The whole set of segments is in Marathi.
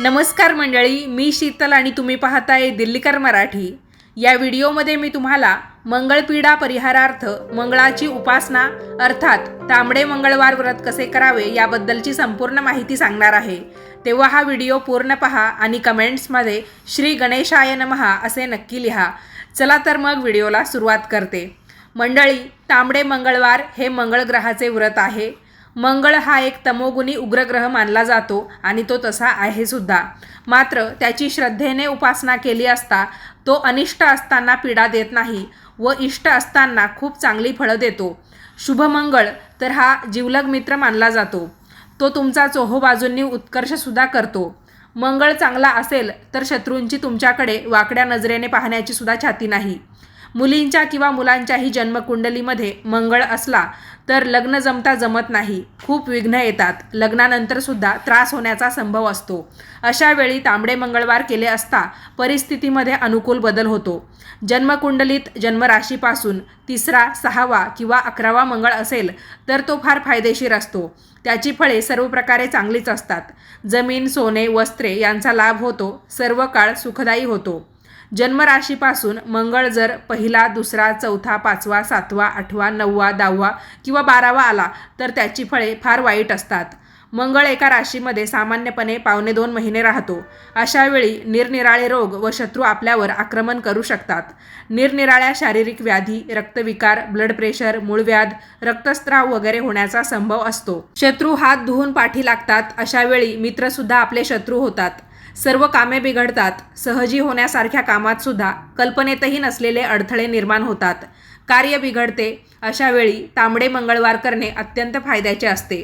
नमस्कार मंडळी मी शीतल आणि तुम्ही पाहताय दिल्लीकर मराठी. या व्हिडिओमध्ये मी तुम्हाला मंगळपीडा परिहारार्थ मंगळाची उपासना अर्थात तांबडे मंगळवार व्रत कसे करावे याबद्दलची संपूर्ण माहिती सांगणार आहे. तेव्हा हा व्हिडिओ पूर्ण पहा आणि कमेंट्समध्ये श्री गणेशाय नमहा असे नक्की लिहा. चला तर मग व्हिडिओला सुरुवात करते. मंडळी तांबडे मंगळवार हे मंगळ ग्रहाचे व्रत आहे. मंगळ हा एक तमोगुणी उग्रग्रह मानला जातो आणि तो तसा आहे सुद्धा. मात्र त्याची श्रद्धेने उपासना केली असता तो अनिष्ट असताना पीडा देत नाही व इष्ट असताना खूप चांगली फळं देतो. शुभमंगळ तर हा जिवलग मित्र मानला जातो. तो तुमचा चोहो बाजूंनी उत्कर्षसुद्धा करतो. मंगळ चांगला असेल तर शत्रूंची तुमच्याकडे वाकड्या नजरेने पाहण्याची सुद्धा छाती नाही. मुलींच्या किंवा मुलांच्याही जन्मकुंडलीमध्ये मंगळ असला तर लग्न जमता जमत नाही. खूप विघ्न येतात. लग्नानंतर सुद्धा त्रास होण्याचा संभव असतो. अशा वेळी तांबडे मंगळवार केले असता परिस्थितीमध्ये अनुकूल बदल होतो. जन्मकुंडलीत जन्मराशीपासून तिसरा सहावा किंवा अकरावा मंगळ असेल तर तो फार फायदेशीर असतो. त्याची फळे सर्व प्रकारे चांगलीच असतात. जमीन सोने वस्त्रे यांचा लाभ होतो. सर्व काळ सुखदायी होतो. जन्मराशीपासून मंगळ जर पहिला दुसरा चौथा पाचवा सातवा आठवा नववा दहावा किंवा बारावा आला तर त्याची फळे फार वाईट असतात. मंगळ एका राशीमध्ये सामान्यपणे पावणे दोन महिने राहतो. अशावेळी निरनिराळे रोग व शत्रू आपल्यावर आक्रमण करू शकतात. निरनिराळ्या शारीरिक व्याधी रक्तविकार ब्लड प्रेशर मूळव्याध रक्तस्त्राव वगैरे होण्याचा संभव असतो. शत्रू हात धुवून पाठी लागतात. अशावेळी मित्रसुद्धा आपले शत्रू होतात. सर्व कामे बिघडतात. सहजी होण्यासारख्या कामात सुद्धा कल्पनेतही नसलेले अडथळे निर्माण होतात. कार्य बिघडते. अशा वेळी तांबडे मंगळवार करणे अत्यंत फायद्याचे असते.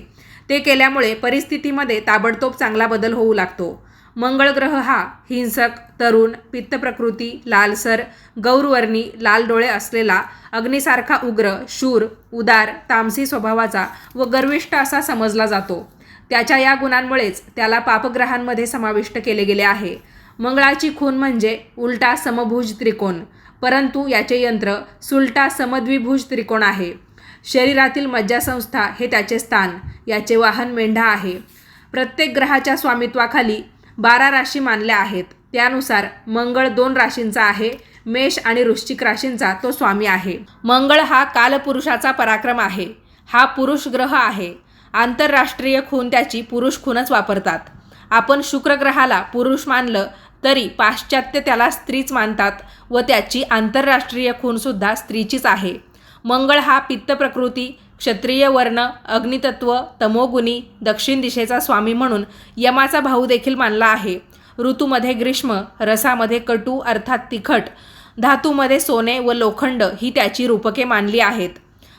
ते केल्यामुळे परिस्थितीमध्ये ताबडतोब चांगला बदल होऊ लागतो. मंगळ ग्रह हा हिंसक तरुण पित्त प्रकृती लालसर गौरवर्णी लाल डोळे असलेला अग्नीसारखा उग्र शूर उदार तामसी स्वभावाचा व गर्विष्ठ असा समजला जातो. त्याच्या या गुणांमुळेच त्याला पापग्रहांमध्ये समाविष्ट केले गेले आहे. मंगळाची खून म्हणजे उलटा समभुज त्रिकोण. परंतु याचे यंत्र सुलटा समद्विभुज त्रिकोण आहे. शरीरातील मज्जासंस्था हे त्याचे स्थान याचे वाहन मेंढा आहे. प्रत्येक ग्रहाच्या स्वामित्वाखाली बारा राशी मानल्या आहेत. त्यानुसार मंगळ दोन राशींचा आहे मेष आणि वृश्चिक राशींचा तो स्वामी आहे. मंगळ हा कालपुरुषाचा पराक्रम आहे. हा पुरुष ग्रह आहे. आंतरराष्ट्रीय खून त्याची पुरुष खूनच वापरतात. आपण शुक्रग्रहाला पुरुष मानलं तरी पाश्चात्य त्याला स्त्रीच मानतात व त्याची आंतरराष्ट्रीय खूनसुद्धा स्त्रीचीच आहे. मंगळ हा पित्त प्रकृती क्षत्रिय वर्ण अग्नितत्व तमोगुणी दक्षिण दिशेचा स्वामी म्हणून यमाचा भाऊ देखील मानला आहे. ऋतूमध्ये ग्रीष्म रसामध्ये कटू अर्थात तिखट धातूमध्ये सोने व लोखंड ही त्याची रूपके मानली आहेत.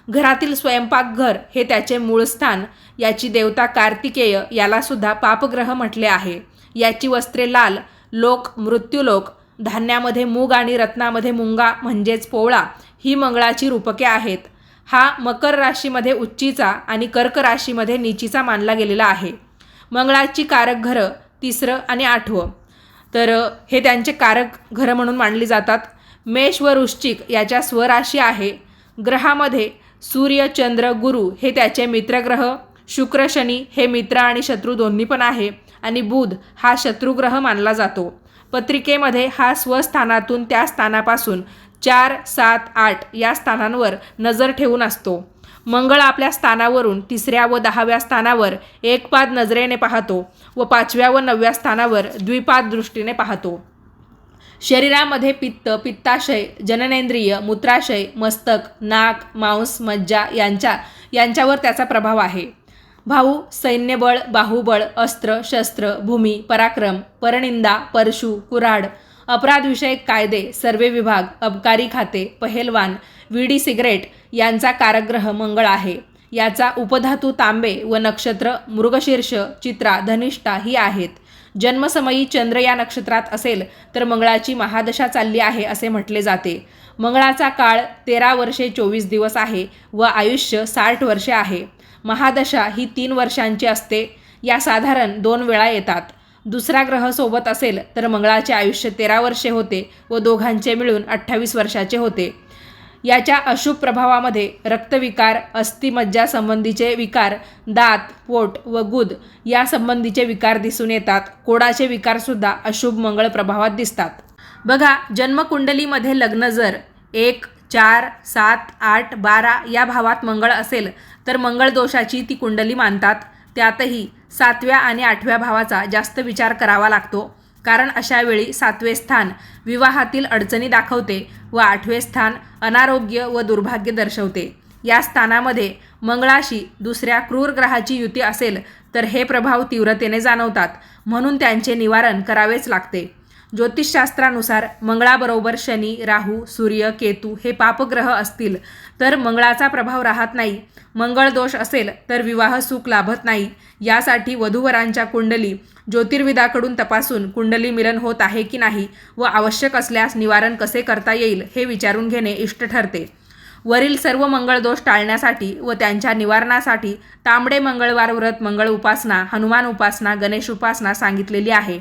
घरातील स्वयंपाकघर हे त्याचे मूळ स्थान. याची देवता कार्तिकेय यालासुद्धा पापग्रह म्हटले आहे. याची वस्त्रे लाल लोक मृत्यूलोक धान्यामध्ये मूग आणि रत्नामध्ये मुंगा म्हणजेच पोवळा ही मंगळाची रूपके आहेत. हा मकर राशीमध्ये उच्चीचा आणि कर्क राशीमध्ये नीचीचा मानला गेलेला आहे. मंगळाची कारक घरं तिसरं आणि आठवं. तर हे त्यांचे कारक घरं म्हणून मानली जातात. मेष व वृश्चिक याच्या स्वराशी आहे. ग्रहामध्ये सूर्य चंद्र गुरु हे त्याचे मित्रग्रह शुक्र शनी हे मित्र आणि शत्रू दोन्ही पण आहे आणि बुध हा शत्रुग्रह मानला जातो. पत्रिकेमध्ये हा स्वस्थानातून त्या स्थानापासून चार सात आठ या स्थानांवर नजर ठेवून असतो. मंगळ आपल्या स्थानावरून तिसऱ्या व दहाव्या स्थानावर एकपाद नजरेने पाहतो व पाचव्या व नवव्या स्थानावर द्विपाद दृष्टीने पाहतो. शरीरामध्ये पित्त पित्ताशय जननेंद्रिय मूत्राशय मस्तक नाक मांस मज्जा यांच्या यांच्यावर त्याचा प्रभाव आहे. भाऊ सैन्यबळ बाहुबळ अस्त्र शस्त्र भूमी पराक्रम परनिंदा परशु कुऱ्हाड अपराधविषयक कायदे सर्वे विभाग अबकारी खाते पहेलवान विडी सिगरेट यांचा कारग्रह मंगळ आहे. याचा उपधातू तांबे व नक्षत्र मृगशीर्ष चित्रा धनिष्ठा ही आहेत. जन्मसमयी चंद्र या नक्षत्रात असेल तर मंगळाची महादशा चालली आहे असे म्हटले जाते. मंगळाचा काळ तेरा वर्षे चोवीस दिवस आहे व आयुष्य साठ वर्षे आहे. महादशा ही तीन वर्षांची असते. या साधारण दोन वेळा येतात. दुसरा ग्रह सोबत असेल तर मंगळाचे आयुष्य तेरा वर्षे होते व दोघांचे मिळून अठ्ठावीस वर्षाचे होते. याच्या अशुभ प्रभावामध्ये रक्तविकार अस्थिमज्जासंबंधीचे विकार दात पोट व गुद या संबंधीचे विकार दिसून येतात. कोडाचे विकारसुद्धा अशुभ मंगळ प्रभावात दिसतात. बघा जन्मकुंडलीमध्ये लग्न जर एक चार सात आठ बारा या भावात मंगळ असेल तर मंगळ दोषाची ती कुंडली मानतात. त्यातही सातव्या आणि आठव्या भावाचा जास्त विचार करावा लागतो. कारण अशा वेळी सातवे स्थान विवाहातील अडचणी दाखवते व आठवे स्थान अनारोग्य व दुर्भाग्य दर्शवते. या स्थानामध्ये मंगळाशी दुसऱ्या क्रूर ग्रहाची युती असेल तर हे प्रभाव तीव्रतेने जाणवतात म्हणून त्यांचे निवारण करावेच लागते. ज्योतिषशास्त्रानुसार मंगळाबरोबर शनी राहू सूर्य केतू हे पापग्रह असतील. तर मंगळाचा प्रभाव राहत नाही. मंगळ दोष असेल तर विवाह सुख लाभत नाही. यासाठी वधूवरांच्या कुंडली ज्योतिर्विदाकडून तपासून कुंडली मिलन होत आहे की नाही व आवश्यक असल्यास निवारण कसे करता येईल हे विचारून घेणे इष्ट ठरते. वरील सर्व मंगळ दोष टाळण्यासाठी व त्यांच्या निवारणासाठी तांबडे मंगळवार व्रत मंगळ उपासना हनुमान उपासना गणेश उपासना सांगितलेली आहे.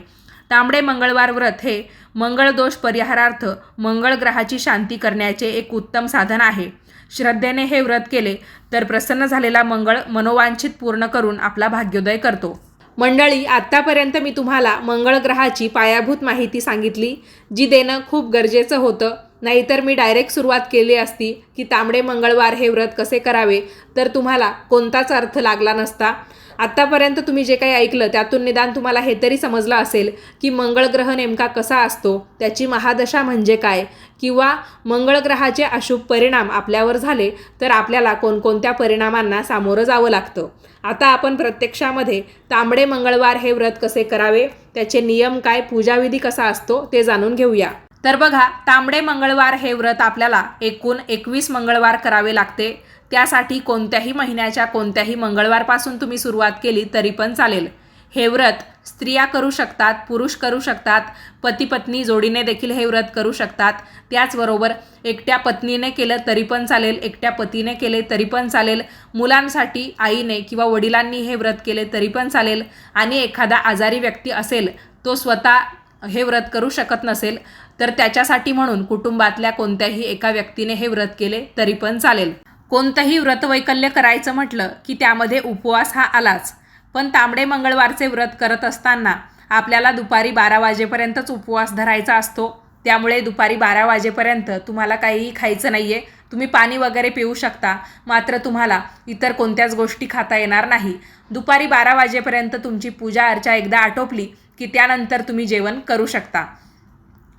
तांबडे मंगळवार व्रत हे मंगळदोष परिहारार्थ मंगळ ग्रहाची शांती करण्याचे एक उत्तम साधन आहे. श्रद्धेने हे व्रत केले तर प्रसन्न झालेला मंगळ मनोवांछित पूर्ण करून आपला भाग्योदय करतो. मंडळी आत्तापर्यंत मी तुम्हाला मंगळ ग्रहाची पायाभूत माहिती सांगितली जी देणं खूप गरजेचं होतं. नाहीतर मी डायरेक्ट सुरुवात केली असती की तांबडे मंगळवार हे व्रत कसे करावे तर तुम्हाला कोणताच अर्थ लागला नसता. आत्तापर्यंत तुम्ही जे काही ऐकलं त्यातून निदान तुम्हाला हे तरी समजलं असेल की मंगळ ग्रह नेमका कसा असतो त्याची महादशा म्हणजे काय? किंवा मंगळ ग्रहाचे अशुभ परिणाम आपल्यावर झाले तर आपल्याला कोणकोणत्या परिणामांना सामोरं जावं लागतं? आता आपण प्रत्यक्षामध्ये तांबडे मंगळवार हे व्रत कसे करावे त्याचे नियम काय पूजाविधी कसा असतो ते जाणून घेऊया. तर बघा तांबडे मंगळवार हे व्रत आपल्याला एकूण एकवीस मंगळवार करावे लागते. त्यासाठी कोणत्याही महिन्याच्या कोणत्याही मंगळवारपासून तुम्ही सुरुवात केली तरी पण चालेल. हे व्रत स्त्रिया करू शकतात पुरुष करू शकतात पती पत्नी जोडीने देखील हे व्रत करू शकतात. त्याचबरोबर एकट्या पत्नीने केलं तरी पण चालेल एकट्या पतीने केले तरी पण चालेल मुलांसाठी आईने किंवा वडिलांनी हे व्रत केले तरी पण चालेल आणि एखादा आजारी व्यक्ती असेल तो स्वतः हे व्रत करू शकत नसेल तर त्याच्यासाठी म्हणून कुटुंबातल्या कोणत्याही एका व्यक्तीने हे व्रत केले तरी पण चालेल. कोणतंही व्रतवैकल्य करायचं म्हटलं की त्यामध्ये उपवास हा आलाच. पण तांबडे मंगळवारचे व्रत करत असताना आपल्याला दुपारी बारा वाजेपर्यंतच उपवास धरायचा असतो. त्यामुळे दुपारी बारा वाजेपर्यंत तुम्हाला काहीही खायचं नाही आहे तुम्ही पाणी वगैरे पिऊ शकता. मात्र तुम्हाला इतर कोणत्याच गोष्टी खाता येणार नाही. दुपारी बारा वाजेपर्यंत तुमची पूजा अर्चा एकदा आटोपली की त्यानंतर तुम्ही जेवण करू शकता.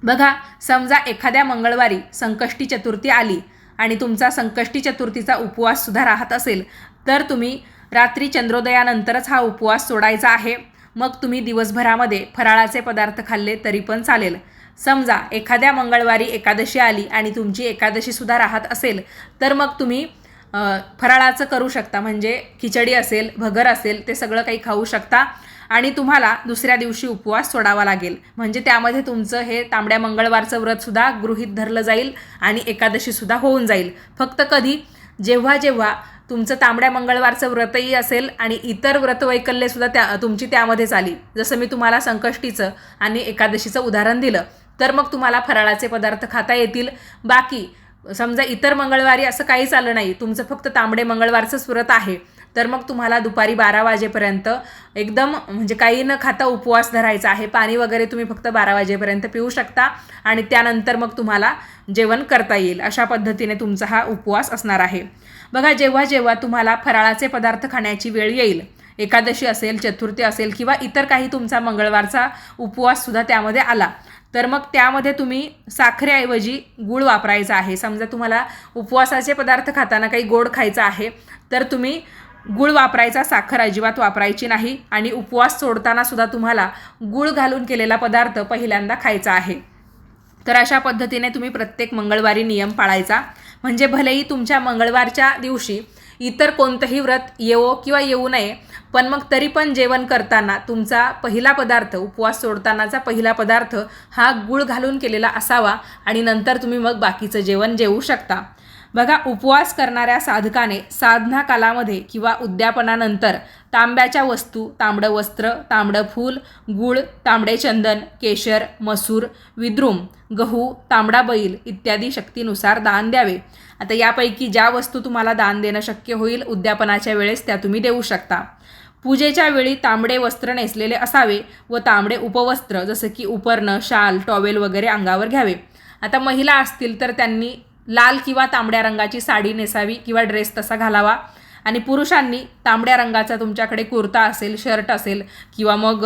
बघा समजा एखाद्या मंगळवारी संकष्टी चतुर्थी आली आणि तुमचा संकष्टी चतुर्थीचा उपवाससुद्धा राहत असेल तर तुम्ही रात्री चंद्रोदयानंतरच हा उपवास सोडायचा आहे. मग तुम्ही दिवसभरामध्ये फराळाचे पदार्थ खाल्ले तरी पण चालेल. समजा एखाद्या मंगळवारी एकादशी आली आणि तुमची एकादशीसुद्धा राहत असेल तर मग तुम्ही फराळाचं करू शकता. म्हणजे खिचडी असेल भगर असेल ते सगळं काही खाऊ शकता. आणि तुम्हाला दुसऱ्या दिवशी उपवास सोडावा लागेल. म्हणजे त्यामध्ये तुमचं हे तांबड्या मंगळवारचं व्रतसुद्धा गृहीत धरलं जाईल आणि एकादशीसुद्धा होऊन जाईल. फक्त कधी? जेव्हा जेव्हा तुमचं तांबड्या मंगळवारचं व्रतही असेल आणि इतर व्रतवैकल्यसुद्धा त्या तुमची त्यामध्येच आली. जसं मी तुम्हाला संकष्टीचं आणि एकादशीचं उदाहरण दिलं तर मग तुम्हाला फराळाचे पदार्थ खाता येतील. बाकी समजा इतर मंगळवारी असं काहीच आलं नाही. तुमचं फक्त तांबडे मंगळवारचंच व्रत आहे. तर मग तुम्हाला दुपारी बारा वाजेपर्यंत एकदम म्हणजे काही न खाता उपवास धरायचा आहे. पाणी वगैरे तुम्ही फक्त बारा वाजेपर्यंत पिऊ शकता आणि त्यानंतर मग तुम्हाला जेवण करता येईल. अशा पद्धतीने तुमचा हा उपवास असणार आहे. बघा जेव्हा जेव्हा तुम्हाला फराळाचे पदार्थ खाण्याची वेळ येईल एकादशी असेल चतुर्थी असेल किंवा इतर काही तुमचा मंगळवारचा उपवाससुद्धा त्यामध्ये आला तर मग त्यामध्ये तुम्ही साखरेऐवजी गूळ वापरायचा आहे. समजा तुम्हाला उपवासाचे पदार्थ खाताना काही गोड खायचं आहे तर तुम्ही गूळ वापरायचा साखर अजिबात वापरायची नाही आणि उपवास सोडताना सुद्धा तुम्हाला गूळ घालून केलेला पदार्थ पहिल्यांदा खायचा आहे. तर अशा पद्धतीने तुम्ही प्रत्येक मंगळवारी नियम पाळायचा. म्हणजे भलेही तुमच्या मंगळवारच्या दिवशी इतर कोणतंही व्रत येवो किंवा येऊ नये पण मग तरी पण जेवण करताना तुमचा पहिला पदार्थ उपवास सोडतानाचा पहिला पदार्थ हा गूळ घालून केलेला असावा आणि नंतर तुम्ही मग बाकीचं जेवण जेवू शकता. बघा उपवास करणाऱ्या साधकाने साधना कालामध्ये किंवा उद्यापनानंतर तांब्याच्या वस्तू तांबडं वस्त्र तांबडं फूल गूळ तांबडे चंदन केशर मसूर विद्रुम गहू तांबडा बैल इत्यादी शक्तीनुसार दान द्यावे. आता यापैकी ज्या वस्तू तुम्हाला दान देणं शक्य होईल उद्यापनाच्या वेळेस त्या तुम्ही देऊ शकता. पूजेच्या वेळी तांबडे वस्त्र नेसलेले असावे व तांबडे उपवस्त्र जसं की उपरणं शाल टॉवेल वगैरे अंगावर घ्यावे. आता महिला असतील तर त्यांनी लाल किंवा तांबड्या रंगाची साडी नेसावी किंवा ड्रेस तसा घालावा. आणि पुरुषांनी तांबड्या रंगाचा तुमच्याकडे कुर्ता असेल शर्ट असेल किंवा मग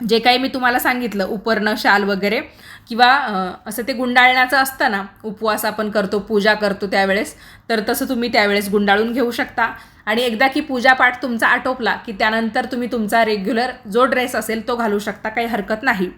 जे काही मी तुम्हाला सांगितलं उपरणं शाल वगैरे किंवा असं ते गुंडाळण्याचं असतं ना उपवास आपण करतो पूजा करतो त्यावेळेस तर तसं तुम्ही त्यावेळेस गुंडाळून घेऊ शकता. आणि एकदा की पूजापाठ तुमचा आटोपला की त्यानंतर तुम्ही तुमचा रेग्युलर जो ड्रेस असेल तो घालू शकता काही हरकत नाही.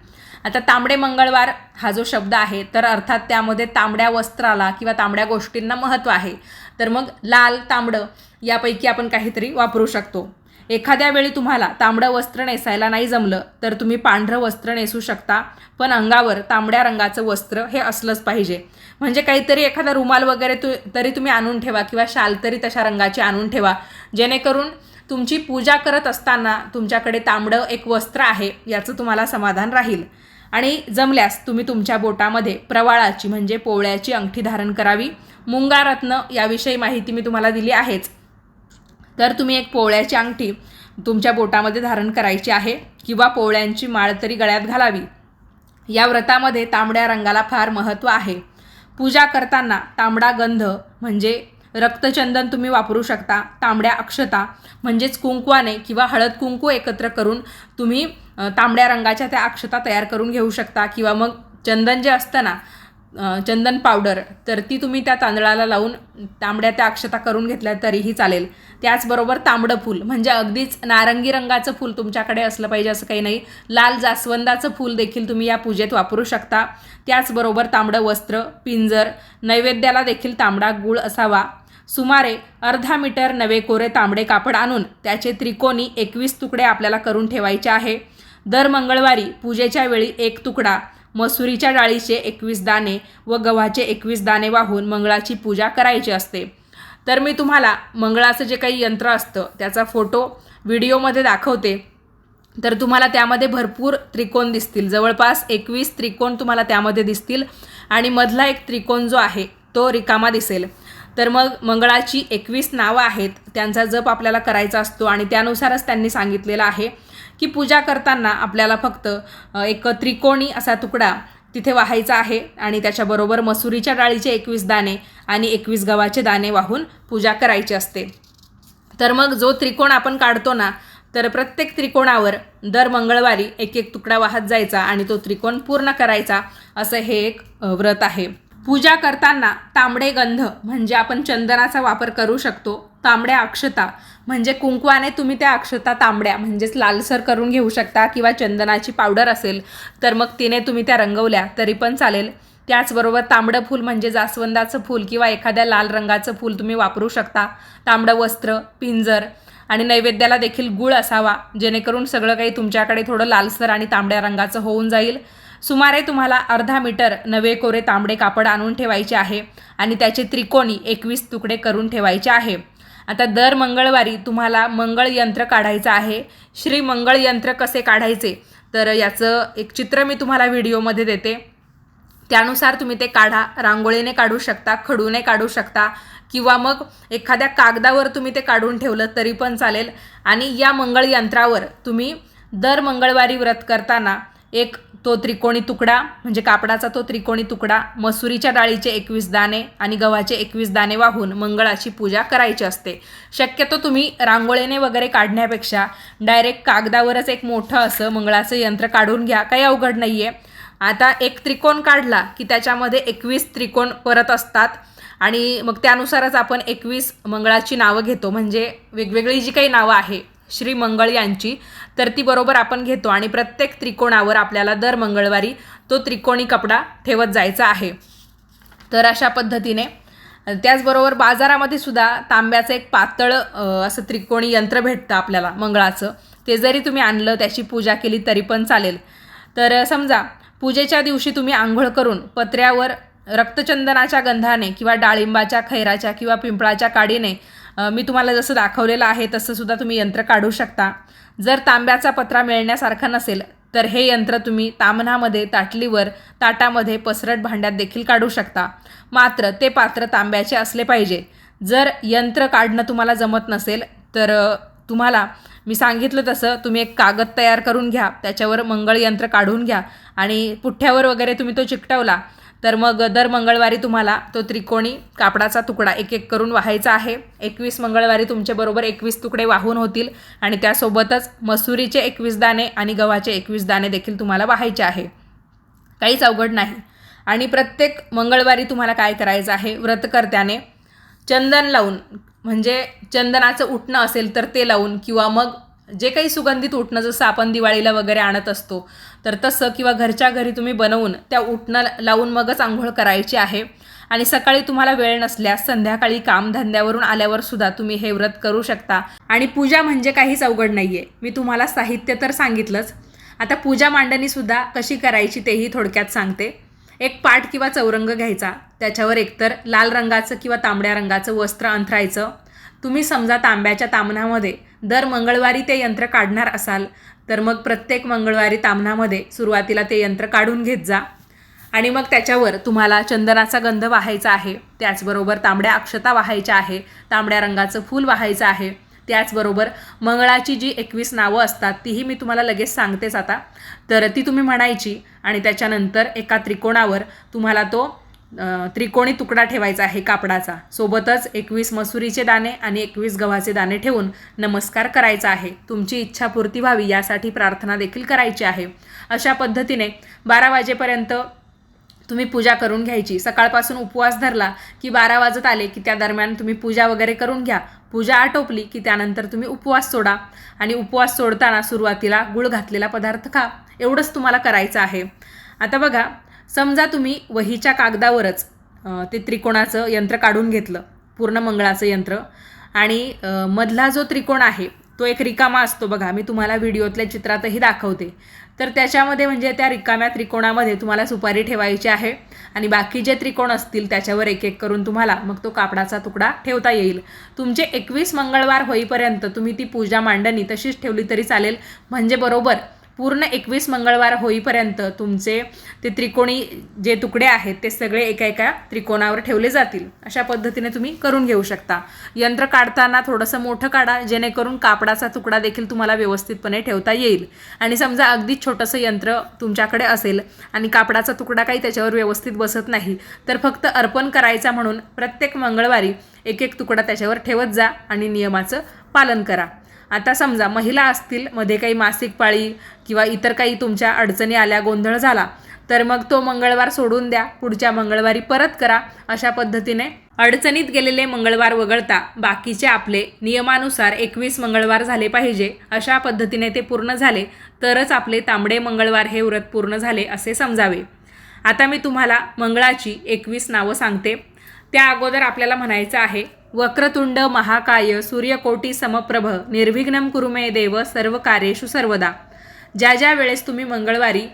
आता तांबडे मंगळवार हा जो शब्द आहे तर अर्थात त्यामध्ये तांबड्या वस्त्राला किंवा तांबड्या गोष्टींना महत्त्व आहे. तर मग लाल तांबडं यापैकी आपण काहीतरी वापरू शकतो. एखाद्या वेळी तुम्हाला तांबडं वस्त्र नेसायला नाही जमलं तर तुम्ही पांढरं वस्त्र नेसू शकता पण अंगावर तांबड्या रंगाचं वस्त्र हे असलंच पाहिजे. म्हणजे काहीतरी एखादा रुमाल वगैरे तु तरी तुम्ही आणून ठेवा किंवा शाल तरी तशा रंगाची आणून ठेवा. जेणेकरून तुमची पूजा करत असताना तुमच्याकडे तांबडं एक वस्त्र आहे याचं तुम्हाला समाधान राहील. आणि जमल्यास तुम्ही तुमच्या बोटामध्ये प्रवाळाची म्हणजे पोवळ्याची अंगठी धारण करावी. मुंगारत्न याविषयी माहिती मी तुम्हाला दिली आहेच. तर तुम्ही एक पोवळ्याची अंगठी तुमच्या बोटामध्ये धारण करायची आहे किंवा पोवळ्यांची माळ तरी गळ्यात घालावी. या व्रतामध्ये तांबड्या रंगाला फार महत्त्व आहे. पूजा करताना तांबडा गंध म्हणजे रक्तचंदन तुम्ही वापरू शकता तांबड्या अक्षता म्हणजेच कुंकवाने किंवा हळद कुंकू एकत्र करून तुम्ही तांबड्या रंगाच्या त्या अक्षता तयार करून घेऊ शकता किंवा मग चंदन जे असतं ना चंदन पावडर तर ती तुम्ही त्या तांदळाला लावून तांबड्या त्या अक्षता करून घेतल्या तरीही चालेल. त्याचबरोबर तांबडं फूल म्हणजे अगदीच नारंगी रंगाचं फूल तुमच्याकडे असलं पाहिजे असं काही नाही. लाल जास्वंदाचं फूल देखील तुम्ही या पूजेत वापरू शकता. त्याचबरोबर तांबडं वस्त्र पिंजर नैवेद्याला देखील तांबडा गूळ असावा. सुमारे अर्धा मीटर नवे कोरे तांबडे कापड आणून त्याचे त्रिकोणी एकवीस तुकडे आपल्याला करून ठेवायचे आहे. दर मंगळवारी पूजेच्या वेळी एक तुकडा मसुरीच्या डाळीचे एकवीस दाणे व गव्हाचे एकवीस दाणे वाहून मंगळाची पूजा करायची असते. तर मी तुम्हाला मंगळाचं जे काही यंत्र असतं त्याचा फोटो व्हिडिओमध्ये दाखवते. तर तुम्हाला त्यामध्ये भरपूर त्रिकोण दिसतील. जवळपास एकवीस त्रिकोण तुम्हाला त्यामध्ये दिसतील आणि मधला एक त्रिकोण जो आहे तो रिकामा दिसेल. तर मग मंगळाची एकवीस नावं आहेत त्यांचा जप आपल्याला करायचा असतो आणि त्यानुसारच त्यांनी सांगितलेलं आहे की पूजा करताना आपल्याला फक्त एक त्रिकोणी असा तुकडा तिथे वाहायचा आहे आणि त्याच्याबरोबर मसुरीच्या डाळीचे एकवीस दाणे आणि एकवीस गव्हाचे दाणे वाहून पूजा करायची असते. तर मग जो त्रिकोण आपण काढतो ना तर प्रत्येक त्रिकोणावर दर मंगळवारी एक एक तुकडा वाहत जायचा आणि तो त्रिकोण पूर्ण करायचा असं हे एक व्रत आहे. पूजा करताना तांबडे गंध म्हणजे आपण चंदनाचा वापर करू शकतो. तांबड्या अक्षता म्हणजे कुंकवाने तुम्ही त्या अक्षता तांबड्या म्हणजेच लालसर करून घेऊ शकता किंवा चंदनाची पावडर असेल तर मग तिने तुम्ही त्या रंगवल्या तरी पण चालेल. त्याचबरोबर तांबडं फूल म्हणजे जास्वंदाचं फूल किंवा एखाद्या लाल रंगाचं फूल तुम्ही वापरू शकता. तांबडं वस्त्र पिंजर आणि नैवेद्याला देखील गुळ असावा जेणेकरून सगळं काही तुमच्याकडे थोडं लालसर आणि तांबड्या रंगाचं होऊन जाईल. सुमारे तुम्हाला अर्धा मीटर नवे कोरे तांबडे कापड आणून ठेवायचे आहे आणि त्याचे त्रिकोणी एकवीस तुकडे करून ठेवायचे आहे. आता दर मंगळवारी तुम्हाला मंगळ यंत्र काढायचं आहे. श्री मंगळ यंत्र कसे काढायचे? तर याचं एक चित्र मी तुम्हाला व्हिडिओमध्ये देते. त्यानुसार तुम्ही ते काढा. रांगोळीने काढू शकता खडूने काढू शकता किंवा मग एखाद्या कागदावर तुम्ही ते काढून ठेवलं तरी पण चालेल. आणि या मंगळ यंत्रावर तुम्ही दर मंगळवारी व्रत करताना एक तो त्रिकोणी तुकडा म्हणजे कापडाचा तो त्रिकोणी तुकडा मसुरीच्या डाळीचे एकवीस दाणे आणि गव्हाचे एकवीस दाणे वाहून मंगळाची पूजा करायची असते. शक्यतो तुम्ही रांगोळीने वगैरे काढण्यापेक्षा डायरेक्ट कागदावरच एक मोठं असं मंगळाचं यंत्र काढून घ्या काही अवघड नाही आहे आता एक त्रिकोण काढला की त्याच्यामध्ये एकवीस त्रिकोण परत असतात आणि मग त्यानुसारच आपण एकवीस मंगळाची नावं घेतो. म्हणजे वेगवेगळी जी काही नावं आहे श्री मंगळ यांची तर ती बरोबर आपण घेतो. आणि प्रत्येक त्रिकोणावर आपल्याला दर मंगळवारी तो त्रिकोणी कपडा ठेवत जायचा आहे. तर अशा पद्धतीने त्याचबरोबर बाजारामध्ये सुद्धा तांब्याचं एक पातळ असं त्रिकोणी यंत्र भेटतं आपल्याला मंगळाचं. ते जरी तुम्ही आणलं त्याची पूजा केली तरी पण चालेल. तर समजा पूजेच्या दिवशी तुम्ही आंघोळ करून पत्र्यावर रक्तचंदनाच्या गंधाने किंवा डाळिंबाच्या खैराच्या किंवा पिंपळाच्या काडीने मी तुम्हाला जसं दाखवलेलं आहे तसंसुद्धा तुम्ही यंत्र काढू शकता. जर तांब्याचा पत्रा मिळण्यासारखा नसेल तर हे यंत्र तुम्ही तामणामध्ये ताटलीवर ताटामध्ये पसरट भांड्यात देखील काढू शकता. मात्र ते पात्र तांब्याचे असले पाहिजे. जर यंत्र काढणं तुम्हाला जमत नसेल तर तुम्हाला मी सांगितलं तसं तुम्ही एक कागद तयार करून घ्या त्याच्यावर मंगळ यंत्र काढून घ्या आणि पुठ्ठ्यावर वगैरे तुम्ही तो चिकटवला तर मग दर मंगळवारी तुम्हाला तो त्रिकोणी कापडाचा तुकडा एक एक करून वाहायचा आहे. एकवीस मंगळवारी तुमच्याबरोबर एकवीस तुकडे वाहून होतील आणि त्यासोबतच मसुरीचे एकवीस दाणे आणि गव्हाचे एकवीस दाणे देखील तुम्हाला वाहायचे आहे. काहीच अवघड नाही. आणि प्रत्येक मंगळवारी तुम्हाला काय करायचं आहे? व्रतकर्त्याने चंदन लावून म्हणजे चंदनाचं उठणं असेल तर ते लावून किंवा मग जे काही सुगंधित उठणं जसं आपण दिवाळीला वगैरे आणत असतो तर तसं किंवा घरच्या घरी तुम्ही बनवून त्या उठणं लावून मगच आंघोळ करायची आहे. आणि सकाळी तुम्हाला वेळ नसल्यास संध्याकाळी कामधंद्यावरून आल्यावर सुद्धा तुम्ही हे व्रत करू शकता. आणि पूजा म्हणजे काहीच अवघड नाही आहे मी तुम्हाला साहित्य तर सांगितलंच. आता पूजा मांडणीसुद्धा कशी करायची तेही थोडक्यात सांगते. एक पाट किंवा चौरंग घ्यायचा. त्याच्यावर एकतर लाल रंगाचं किंवा तांबड्या रंगाचं वस्त्र अंथरायचं. तुम्ही समजा तांब्याच्या तामणामध्ये दर मंगळवारी ते यंत्र काढणार असाल तर मग प्रत्येक मंगळवारी तामणामध्ये सुरुवातीला ते यंत्र काढून घेत जा. आणि मग त्याच्यावर तुम्हाला चंदनाचा गंध वाहायचा आहे त्याचबरोबर तांबड्या अक्षता वाहायच्या आहे तांबड्या रंगाचं फूल वाहायचं आहे त्याचबरोबर मंगळाची जी एकवीस नावं असतात तीही मी तुम्हाला लगेच सांगतेच आता. तर ती तुम्ही म्हणायची आणि त्याच्यानंतर एका त्रिकोणावर तुम्हाला तो त्रिकोणी तुकडा ठेवायचा आहे कापडाचा. सोबतच एकवीस मसुरीचे दाणे आणि एकवीस गव्हाचे दाणे ठेवून नमस्कार करायचा आहे. तुमची इच्छापूर्ती व्हावी यासाठी प्रार्थना देखील करायची आहे. अशा पद्धतीने बारा वाजेपर्यंत तुम्ही पूजा करून घ्यायची. सकाळपासून उपवास धरला की बारा वाजत आले की त्या दरम्यान तुम्ही पूजा वगैरे करून घ्या. पूजा आटोपली की त्यानंतर तुम्ही उपवास सोडा आणि उपवास सोडताना सुरुवातीला गुळ घातलेला पदार्थ खा. एवढंच तुम्हाला करायचं आहे. आता बघा समजा तुम्ही वहीच्या कागदावरच ते त्रिकोणाचं यंत्र काढून घेतलं पूर्ण मंगळाचं यंत्र. आणि मधला जो त्रिकोण आहे तो एक रिकामा असतो बघा. मी तुम्हाला व्हिडिओतल्या चित्रातही दाखवते. तर त्याच्यामध्ये म्हणजे त्या रिकाम्या त्रिकोणामध्ये तुम्हाला सुपारी ठेवायची आहे आणि बाकी जे त्रिकोण असतील त्याच्यावर एक एक करून तुम्हाला मग तो कापडाचा तुकडा ठेवता येईल. तुमचे एकवीस मंगळवार होईपर्यंत तुम्ही ती पूजा मांडणी तशीच ठेवली तरी चालेल. म्हणजे बरोबर पूर्ण एकवीस मंगळवार होईपर्यंत तुमचे ते त्रिकोणी जे तुकडे आहेत ते सगळे एका एका त्रिकोणावर ठेवले जातील. अशा पद्धतीने तुम्ही करून घेऊ शकता. यंत्र काढताना थोडंसं मोठं काढा जेणेकरून कापडाचा तुकडा देखील तुम्हाला व्यवस्थितपणे ठेवता येईल. आणि समजा अगदी छोटंसं यंत्र तुमच्याकडे असेल आणि कापडाचा तुकडा काही त्याच्यावर व्यवस्थित बसत नाही तर फक्त अर्पण करायचा म्हणून प्रत्येक मंगळवारी एक एक तुकडा त्याच्यावर ठेवत जा आणि नियमाचं पालन करा. आता समजा महिला असतील मध्ये काही मासिक पाळी किंवा इतर काही तुमच्या अडचणी आल्या गोंधळ झाला तर मग तो मंगळवार सोडून द्या. पुढच्या मंगळवारी परत करा अशा पद्धतीने अडचणीत गेलेले मंगळवार वगळता बाकीचे आपले नियमानुसार एकवीस मंगळवार झाले पाहिजे. अशा पद्धतीने ते पूर्ण झाले तरच आपले तांबडे मंगळवार हे व्रत पूर्ण झाले असे समजावे. आता मी तुम्हाला मंगळाची एकवीस नावं सांगते. त्या अगोदर आपल्याला म्हणायचं आहे वक्रतुंड महाकाय सूर्यकोटी समप्रभ निर्विघ्नम कुरुमे देव सर्व कार्येषु सर्वदा. ज्या ज्या वेळेस तुम्ही मंगळवारी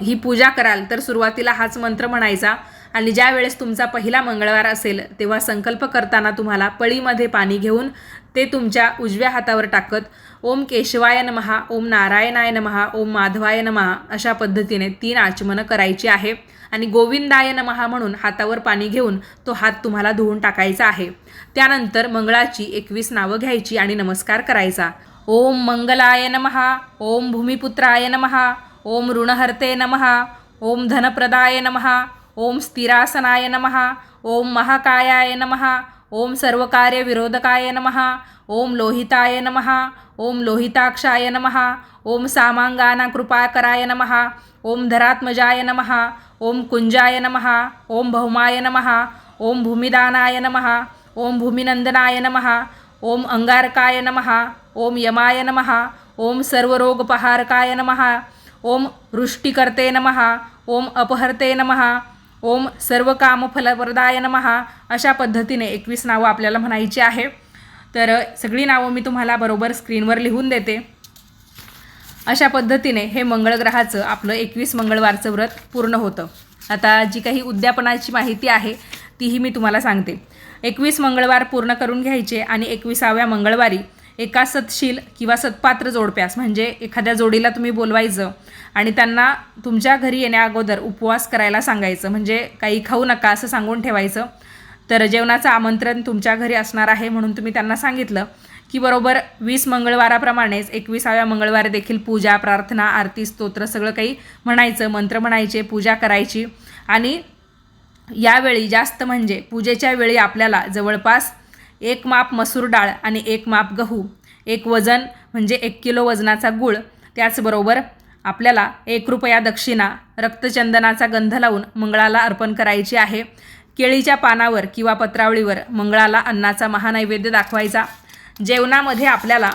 ही पूजा कराल तर सुरुवातीला हाच मंत्र म्हणायचा आणि ज्या वेळेस तुमचा पहिला मंगळवार असेल तेव्हा संकल्प करताना तुम्हाला पळीमध्ये पाणी घेऊन ते तुमच्या उजव्या हातावर टाकत ओम केशवाय नमहा ओम नारायणाय नमहा ओम माधवाय नमहा अशा पद्धतीने तीन आचमनं करायची आहे. आणि गोविंदाय नमहा म्हणून हातावर पाणी घेऊन तो हात तुम्हाला धुवून टाकायचा आहे. त्यानंतर मंगळाची एकवीस नावं घ्यायची आणि नमस्कार करायचा. ओम मंगलाय नमहा ओम भूमिपुत्राय नमहा ओम ऋणहर्ते नमहा ओम धनप्रदाय नमहा ओम स्थिरासनाय नमहा ओम महाकायाय नमहा ओम सर्वकार्यविरोधकाय नमहा ओम लोहिताय नमहा ओम लोहिताक्षाय नमहा ओम सामांगानाकृपाकराय नमहा ओम धरात्मजाय नमहा ओम कुंजाय नमहा ओम भौमाय नमहा ओम भूमिदानाय नमहा ओम भूमिनंदनाय नमहा ओम अंगारकाय नमहा ओम यमाय नमहा ओम सर्वरोगपहारकाय नमहा ओम वृष्टिकर्ते नमहा ओम अपहर्ते नमहा ओम सर्व काम फलप्रदाय नमहा अशा पद्धतीने एकवीस नावं आपल्याला म्हणायची आहे. तर सगळी नावं मी तुम्हाला बरोबर स्क्रीनवर लिहून देते. अशा पद्धतीने हे मंगळग्रहाचं आपलं एकवीस मंगळवारचं व्रत पूर्ण होतं. आता जी काही उद्यापनाची माहिती आहे तीही मी तुम्हाला सांगते. एकवीस मंगळवार पूर्ण करून घ्यायचे आणि एकविसाव्या मंगळवारी एका सतशील किंवा सत्पात्र जोडप्यास म्हणजे एखाद्या जोडीला तुम्ही बोलवायचं आणि त्यांना तुमच्या घरी येण्या अगोदर उपवास करायला सांगायचं म्हणजे काही खाऊ नका असं सांगून ठेवायचं. तर जेवणाचं आमंत्रण तुमच्या घरी असणार आहे म्हणून तुम्ही त्यांना सांगितलं की बरोबर वीस मंगळवाराप्रमाणेच एकविसाव्या मंगळवारी देखील पूजा प्रार्थना आरती स्तोत्र सगळं काही म्हणायचं मंत्र म्हणायचे पूजा करायची. आणि यावेळी जास्त म्हणजे पूजेच्या वेळी आपल्याला जवळपास एक माप मसूर डाळ आणि एक माप गहू. एक वजन म्हणजे एक किलो वजनाचा गूळ. त्याचबरोबर आपल्याला एक रुपया दक्षिणा रक्तचंदनाचा गंध लावून मंगळाला अर्पण करायची आहे. केळीच्या पानावर किंवा पत्रावळीवर मंगळाला अन्नाचा महानैवेद्य दाखवायचा. जेवणामध्ये आपल्याला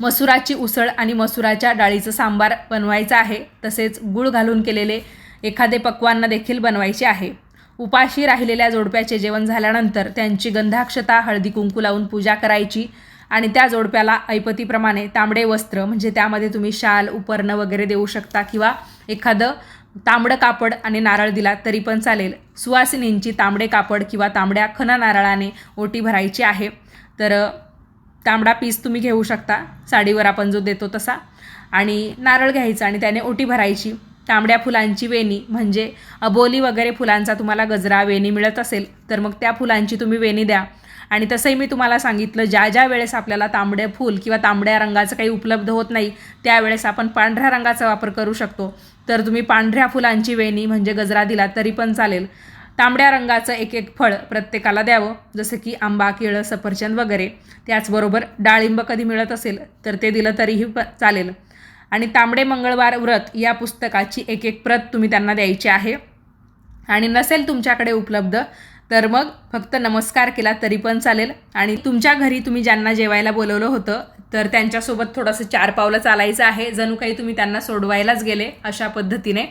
मसुराची उसळ आणि मसुराच्या डाळीचं सांबार बनवायचं आहे. तसेच गूळ घालून केलेले एखादे पक्वान्न देखील बनवायचे आहे. उपाशी राहिलेल्या जोडप्याचे जेवण झाल्यानंतर त्यांची गंधाक्षता हळदी कुंकू लावून पूजा करायची आणि त्या जोडप्याला ऐपतीप्रमाणे तांबडे वस्त्र म्हणजे त्यामध्ये तुम्ही शाल उपर्ण वगैरे देऊ शकता किंवा एखादं तांबडं कापड आणि नारळ दिला तरी पण चालेल. सुवासिनींची तांबडे कापड किंवा तांबड्या खना नारळाने ओटी भरायची आहे. तर तांबडा पीस तुम्ही घेऊ शकता. साडीवर आपण जो देतो तसा. आणि नारळ घ्यायचा आणि त्याने ओटी भरायची. तांबड्या फुलांची वेणी म्हणजे अबोली वगैरे फुलांचा तुम्हाला गजरा वेणी मिळत असेल तर मग त्या फुलांची तुम्ही वेणी द्या. आणि तसंही मी तुम्हाला सांगितलं ज्या ज्या वेळेस आपल्याला तांबड्या फूल किंवा तांबड्या रंगाचं काही उपलब्ध होत नाही त्यावेळेस आपण पांढऱ्या रंगाचा वापर करू शकतो. तर तुम्ही पांढऱ्या फुलांची वेणी म्हणजे गजरा दिला तरी पण चालेल. तांबड्या रंगाचं एक एक फळ प्रत्येकाला द्यावं जसं की आंबा केळं सफरचंद वगैरे. त्याचबरोबर डाळिंब कधी मिळत असेल तर ते दिलं तरीही प चालेल. आणि तांबडे मंगळवार व्रत या पुस्तकाची एक एक प्रत तुम्ही त्यांना द्यायची आहे. आणि नसेल तुमच्याकडे उपलब्ध तर मग फक्त नमस्कार केला तरी पण चालेल. आणि तुमच्या घरी तुम्ही ज्यांना जेवायला बोलवलं होतं तर त्यांच्यासोबत थोडंसं चार पावलं चालायचं आहे. जणू काही तुम्ही त्यांना सोडवायलाच गेले अशा पद्धतीने.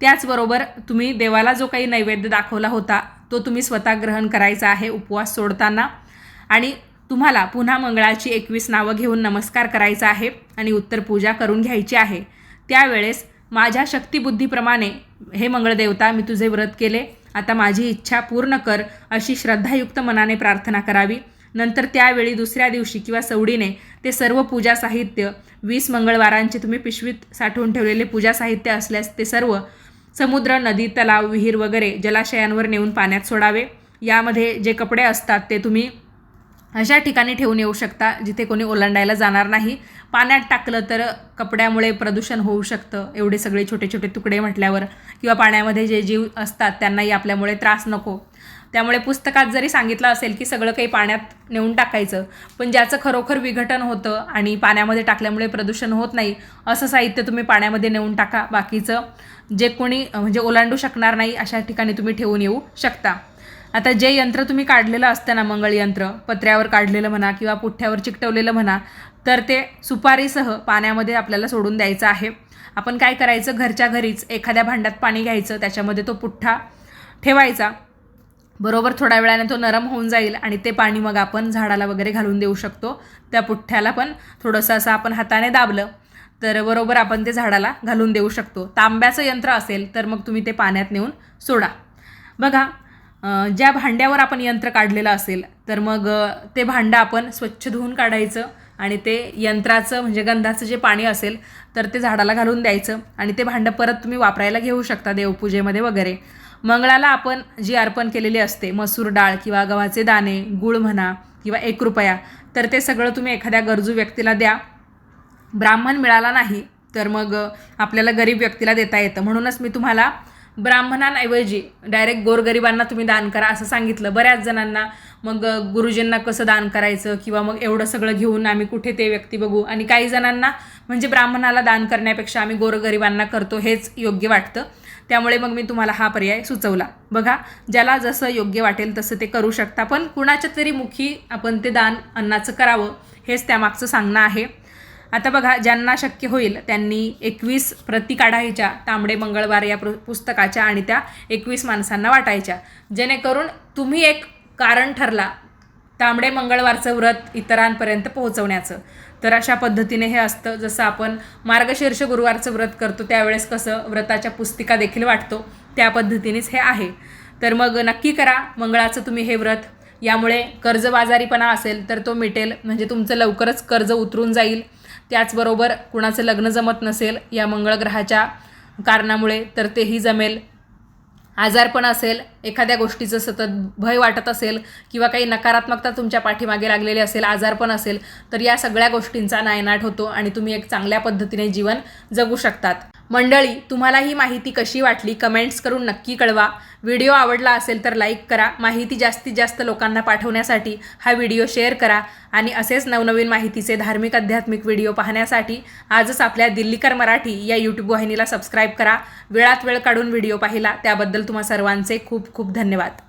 त्याचबरोबर तुम्ही देवाला जो काही नैवेद्य दाखवला होता तो तुम्ही स्वतः ग्रहण करायचा आहे उपवास सोडताना. आणि तुम्हाला पुन्हा मंगळाची एकवीस नावं घेऊन नमस्कार करायचा आहे आणि उत्तर पूजा करून घ्यायची आहे. त्यावेळेस माझ्या शक्तिबुद्धीप्रमाणे हे मंगळदेवता मी तुझे व्रत केले. आता माझी इच्छा पूर्ण कर अशी श्रद्धायुक्त मनाने प्रार्थना करावी. नंतर त्यावेळी दुसऱ्या दिवशी किंवा सवडीने ते सर्व पूजा साहित्य वीस मंगळवारांचे तुम्ही पिशवीत साठवून ठेवलेले पूजा साहित्य असल्यास ते सर्व समुद्र नदी तलाव विहीर वगैरे जलाशयांवर नेऊन पाण्यात सोडावे. यामध्ये जे कपडे असतात ते तुम्ही अशा ठिकाणी ठेवून येऊ शकता जिथे कोणी ओलांडायला जाणार नाही. पाण्यात टाकलं तर कपड्यामुळे प्रदूषण होऊ शकतं एवढे सगळे छोटे छोटे तुकडे म्हटल्यावर. किंवा पाण्यामध्ये जे जीव असतात त्यांनाही आपल्यामुळे त्रास नको. त्यामुळे पुस्तकात जरी सांगितलं असेल की सगळं काही पाण्यात नेऊन टाकायचं पण ज्याचं खरोखर विघटन होतं आणि पाण्यामध्ये टाकल्यामुळे प्रदूषण होत नाही असं साहित्य तुम्ही पाण्यामध्ये नेऊन टाका. बाकीचं जे कोणी म्हणजे ओलांडू शकणार नाही अशा ठिकाणी तुम्ही ठेवून येऊ शकता. आता जे यंत्र तुम्ही काढलेलं असतं ना मंगळयंत्र पत्र्यावर काढलेलं म्हणा किंवा पुठ्ठ्यावर चिकटवलेलं म्हणा तर ते सुपारीसह पाण्यामध्ये आपल्याला सोडून द्यायचं आहे. आपण काय करायचं? घरच्या घरीच एखाद्या भांड्यात पाणी घ्यायचं त्याच्यामध्ये तो पुठ्ठा ठेवायचा. बरोबर थोड्या वेळाने तो नरम होऊन जाईल आणि ते पाणी मग आपण झाडाला वगैरे घालून देऊ शकतो. त्या पुठ्ठ्याला पण थोडंसं असं आपण हाताने दाबलं तर बरोबर आपण ते झाडाला घालून देऊ शकतो. तांब्याचं यंत्र असेल तर मग तुम्ही ते पाण्यात नेऊन सोडा. बघा ज्या भांड्यावर आपण यंत्र काढलेलं असेल तर मग ते भांडं आपण स्वच्छ धुवून काढायचं आणि ते यंत्राचं म्हणजे गंधाचं जे पाणी असेल तर ते झाडाला घालून द्यायचं आणि ते भांडं परत तुम्ही वापरायला घेऊ शकता देवपूजेमध्ये वगैरे. मंगळाला आपण जी अर्पण केलेली असते मसूर डाळ किंवा गव्हाचे दाणे गुळ म्हणा किंवा एक रुपया तर ते सगळं तुम्ही एखाद्या गरजू व्यक्तीला द्या. ब्राह्मण मिळाला नाही तर मग आपल्याला गरीब व्यक्तीला देता येतं. म्हणूनच मी तुम्हाला ब्राह्मणांऐवजी डायरेक्ट गोरगरिबांना तुम्ही दान करा असं सांगितलं. बऱ्याच जणांना मग गुरुजींना कसं दान करायचं किंवा मग एवढं सगळं घेऊन आम्ही कुठे ते व्यक्ती बघू? आणि काही जणांना म्हणजे ब्राह्मणाला दान करण्यापेक्षा आम्ही गोरगरिबांना करतो हेच योग्य वाटतं. त्यामुळे मग मी तुम्हाला हा पर्याय सुचवला. बघा ज्याला जसं योग्य वाटेल तसं ते करू शकता. पण कुणाच्या तरी मुखी आपण ते दान अन्नाचं करावं हेच त्यामागचं सांगणं आहे. आता बघा ज्यांना शक्य होईल त्यांनी एकवीस प्रती काढायच्या तांबडे मंगळवार या पुस्तकाच्या आणि त्या एकवीस माणसांना वाटायच्या. जेणेकरून तुम्ही एक कारण ठरला तांबडे मंगळवारचं व्रत इतरांपर्यंत पोहोचवण्याचं. तर अशा पद्धतीने हे असतं जसं आपण मार्गशीर्ष गुरुवारचं व्रत करतो त्यावेळेस कसं व्रताच्या पुस्तिका देखील वाटतो त्या पद्धतीनेच हे आहे. तर मग नक्की करा मंगळाचं तुम्ही हे व्रत यामुळे कर्जबाजारीपणा असेल तर तो मिटेल. म्हणजे तुमचं लवकरच कर्ज उतरून जाईल. त्याचबरोबर कुणाचं लग्न जमत नसेल या मंगळग्रहाच्या कारणामुळे तर तेही जमेल. आजारपण असेल एखाद्या गोष्टीचं सतत भय वाटत असेल किंवा काही नकारात्मकता तुमच्या पाठीमागे लागलेली असेल आजारपण असेल तर या सगळ्या गोष्टींचा नायनाट होतो आणि तुम्ही एक चांगल्या पद्धतीने जीवन जगू शकतात. मंडळी तुम्हाला ही माहिती कशी वाटली? कमेंट्स करून नक्की कळवा. व्हिडिओ आवडला असेल तर लाईक करा. माहिती जास्तीत जास्त लोकांना पाठवण्यासाठी हा व्हिडिओ शेअर करा आणि असेच नवनवीन माहितीचे धार्मिक आध्यात्मिक व्हिडिओ पाहण्यासाठी आजच आपल्या दिल्लीकर मराठी या यूट्यूब वाहिनीला सबस्क्राईब करा. वेळात वेळ काढून व्हिडिओ पाहिला त्याबद्दल तुम्हा सर्वांचे खूप खूप धन्यवाद.